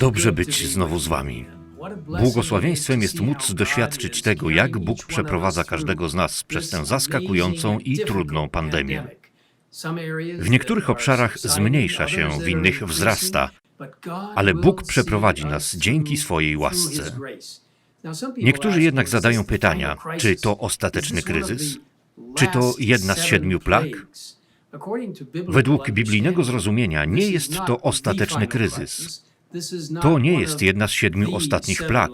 Dobrze być znowu z Wami. Błogosławieństwem jest móc doświadczyć tego, jak Bóg przeprowadza każdego z nas przez tę zaskakującą i trudną pandemię. W niektórych obszarach zmniejsza się, w innych wzrasta, ale Bóg przeprowadzi nas dzięki swojej łasce. Niektórzy jednak zadają pytania, czy to ostateczny kryzys? Czy to jedna z siedmiu plag? Według biblijnego zrozumienia nie jest to ostateczny kryzys. To nie jest jedna z siedmiu ostatnich plag,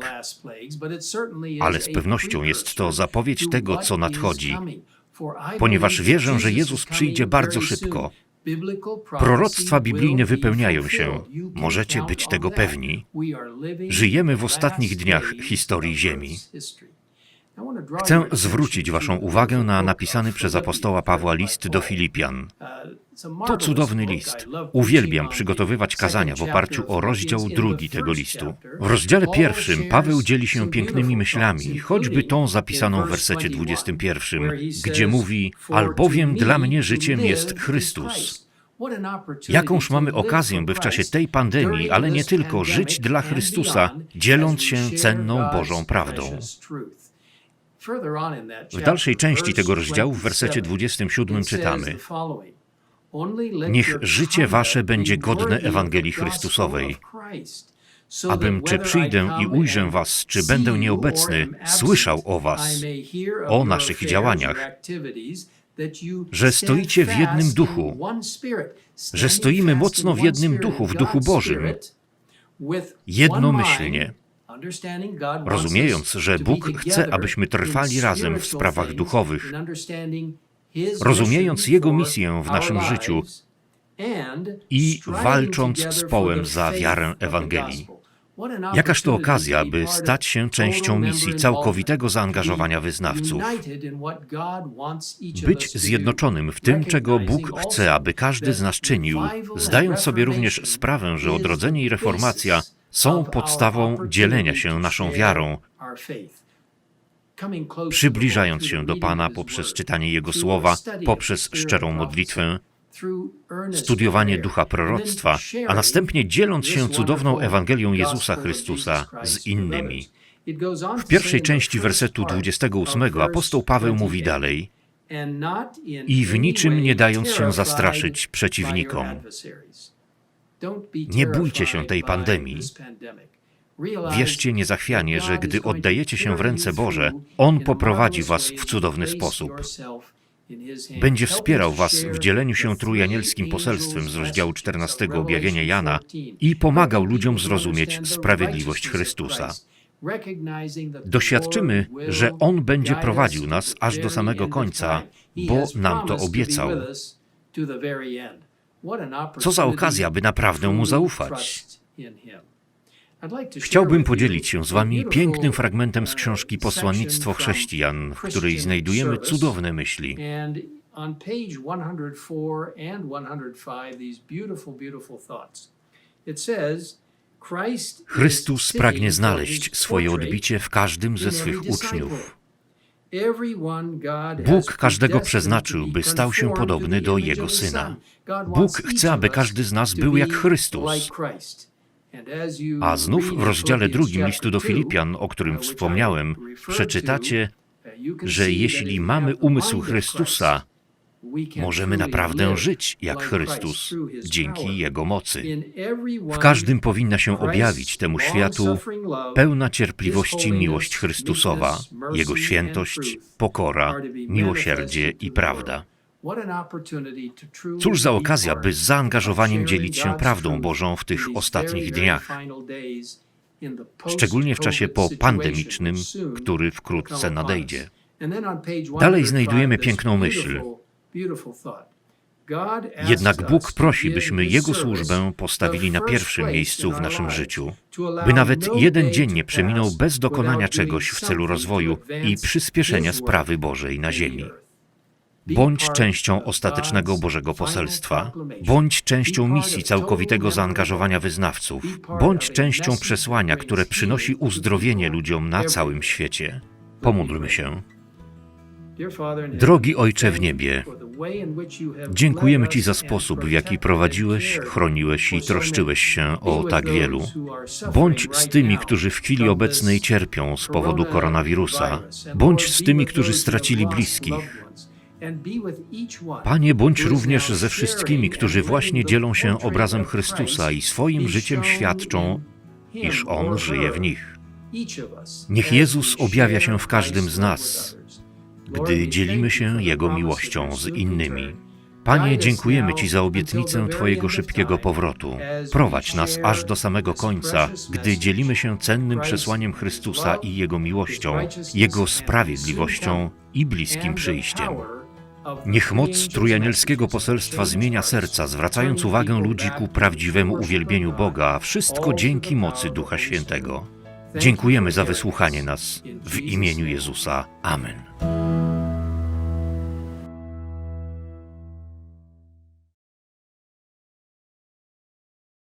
ale z pewnością jest to zapowiedź tego, co nadchodzi, ponieważ wierzę, że Jezus przyjdzie bardzo szybko. Proroctwa biblijne wypełniają się. Możecie być tego pewni. Żyjemy w ostatnich dniach historii Ziemi. Chcę zwrócić Waszą uwagę na napisany przez apostoła Pawła list do Filipian. To cudowny list. Uwielbiam przygotowywać kazania w oparciu o rozdział drugi tego listu. W rozdziale pierwszym Paweł dzieli się pięknymi myślami, choćby tą zapisaną w wersecie 21, gdzie mówi: Albowiem dla mnie życiem jest Chrystus. Jakąż mamy okazję, by w czasie tej pandemii, ale nie tylko, żyć dla Chrystusa, dzieląc się cenną Bożą prawdą. W dalszej części tego rozdziału, w wersecie 27 czytamy: Niech życie wasze będzie godne Ewangelii Chrystusowej, abym, czy przyjdę i ujrzę was, czy będę nieobecny, słyszał o was, o naszych działaniach, że stoicie w jednym duchu, że stoimy mocno w jednym duchu, w duchu Bożym, jednomyślnie, rozumiejąc, że Bóg chce, abyśmy trwali razem w sprawach duchowych, rozumiejąc Jego misję w naszym życiu i walcząc z połem za wiarę Ewangelii. Jakaż to okazja, by stać się częścią misji całkowitego zaangażowania wyznawców. Być zjednoczonym w tym, czego Bóg chce, aby każdy z nas czynił, zdając sobie również sprawę, że odrodzenie i reformacja są podstawą dzielenia się naszą wiarą, przybliżając się do Pana poprzez czytanie Jego słowa, poprzez szczerą modlitwę, studiowanie ducha proroctwa, a następnie dzieląc się cudowną Ewangelią Jezusa Chrystusa z innymi. W pierwszej części wersetu 28 apostoł Paweł mówi dalej: I w niczym nie dając się zastraszyć przeciwnikom. Nie bójcie się tej pandemii. Wierzcie niezachwianie, że gdy oddajecie się w ręce Boże, On poprowadzi was w cudowny sposób. Będzie wspierał was w dzieleniu się trójanielskim poselstwem z rozdziału 14 objawienia Jana i pomagał ludziom zrozumieć sprawiedliwość Chrystusa. Doświadczymy, że On będzie prowadził nas aż do samego końca, bo nam to obiecał. Co za okazja, by naprawdę Mu zaufać. Chciałbym podzielić się z Wami pięknym fragmentem z książki Posłannictwo Chrześcijan, w której znajdujemy cudowne myśli. On page 104 and 105, these beautiful, beautiful thoughts. It says, Christ is Chrystus pragnie znaleźć swoje odbicie w każdym ze swych uczniów. Bóg każdego przeznaczył, by stał się podobny do Jego Syna. Bóg chce, aby każdy z nas był jak Chrystus. A znów w rozdziale drugim listu do 2, Filipian, o którym wspomniałem, przeczytacie, że jeśli mamy umysł Chrystusa, możemy naprawdę żyć jak Chrystus dzięki Jego mocy. W każdym powinna się objawić temu światu pełna cierpliwości miłość Chrystusowa, Jego świętość, pokora, miłosierdzie i prawda. Cóż za okazja, by z zaangażowaniem dzielić się prawdą Bożą w tych ostatnich dniach, szczególnie w czasie popandemicznym, który wkrótce nadejdzie. Dalej 105, znajdujemy piękną myśl. Jednak Bóg prosi, byśmy Jego służbę postawili na pierwszym miejscu w naszym życiu, by nawet no jeden dzień nie przeminął bez dokonania czegoś w celu rozwoju i przyspieszenia sprawy Bożej na ziemi. Bądź częścią ostatecznego Bożego poselstwa, bądź częścią misji całkowitego zaangażowania wyznawców, bądź częścią przesłania, które przynosi uzdrowienie ludziom na całym świecie. Pomódlmy się. Drogi Ojcze w niebie, Dziękujemy Ci za sposób, w jaki prowadziłeś, chroniłeś i troszczyłeś się o tak wielu. Bądź z tymi, którzy w chwili obecnej cierpią z powodu koronawirusa. Bądź z tymi, którzy stracili bliskich. Panie, bądź również ze wszystkimi, którzy właśnie dzielą się obrazem Chrystusa i swoim życiem świadczą, iż On żyje w nich. Niech Jezus objawia się w każdym z nas, gdy dzielimy się Jego miłością z innymi. Panie, dziękujemy Ci za obietnicę Twojego szybkiego powrotu. Prowadź nas aż do samego końca, gdy dzielimy się cennym przesłaniem Chrystusa i Jego miłością, Jego sprawiedliwością i bliskim przyjściem. Niech moc trójanielskiego poselstwa zmienia serca, zwracając uwagę ludzi ku prawdziwemu uwielbieniu Boga, a wszystko dzięki mocy Ducha Świętego. Dziękujemy za wysłuchanie nas w imieniu Jezusa. Amen.